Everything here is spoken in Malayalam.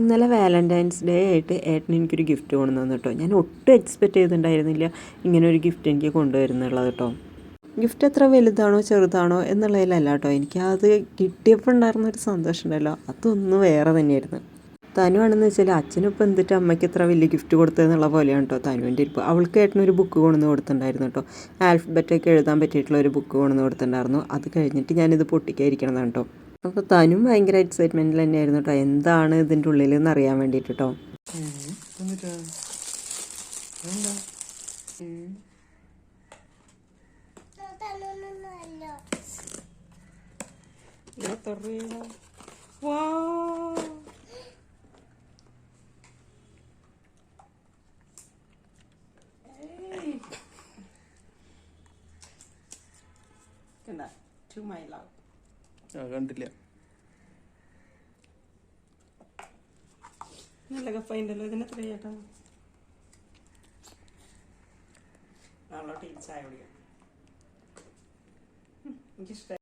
ഇന്നലെ വാലന്റൈൻസ് ഡേ ആയിട്ട് ഏട്ടൻ എനിക്കൊരു ഗിഫ്റ്റ് കൊണ്ടു തന്നു കേട്ടോ. ഞാൻ ഒട്ടും എക്സ്പെക്റ്റ് ചെയ്തിട്ടുണ്ടായിരുന്നില്ല ഇങ്ങനെ ഒരു ഗിഫ്റ്റ് എനിക്ക് കൊണ്ടുവരുന്നുള്ളത് കേട്ടോ. ഗിഫ്റ്റ് എത്ര വലുതാണോ ചെറുതാണോ എന്നുള്ളതിലല്ല കേട്ടോ. എനിക്ക് അത് കിട്ടിയപ്പോൾ ഉണ്ടായിരുന്ന ഒരു സന്തോഷം ഉണ്ടല്ലോ. അതൊന്നും വേറെ തന്നെയായിരുന്നു. തനുവാണെന്ന് വെച്ചാൽ അച്ഛനിപ്പോൾ എന്തിട്ട് അമ്മയ്ക്ക് എത്ര വലിയ ഗിഫ്റ്റ് കൊടുത്തതെന്നുള്ള പോലെയാണ് കേട്ടോ തനുവിന്റെ ഇരിപ്പ്. അവൾക്ക് ഏട്ടനൊരു ബുക്ക് കൊണ്ടുവന്ന് കൊടുത്തിട്ടുണ്ടായിരുന്നു കേട്ടോ. ആൽഫബറ്റൊക്കെ എഴുതാൻ പറ്റിയിട്ടുള്ള ഒരു ബുക്ക് കൊണ്ടുവന്ന് കൊടുത്തിട്ടുണ്ടായിരുന്നു. അത് കഴിഞ്ഞിട്ട് ഞാനിത് പൊട്ടിക്കാതിരിക്കണതാണ് കേട്ടോ. അപ്പോൾ തനും ഭയങ്കര എക്സൈറ്റ്മെന്റിൽ തന്നെയായിരുന്നു കേട്ടോ എന്താണ് ഇതിന്റെ ഉള്ളിൽ എന്ന് അറിയാൻ വേണ്ടിയിട്ട് കേട്ടോ മൈ ലവ് ആ കണ്ടില്ല. നല്ല കപ്പയുണ്ടല്ലോ ഇതിന് എത്ര ചേട്ടാ നാളോട്ട് ഈ ചായ കുടിക്കാം. എനിക്കിഷ്ടമായി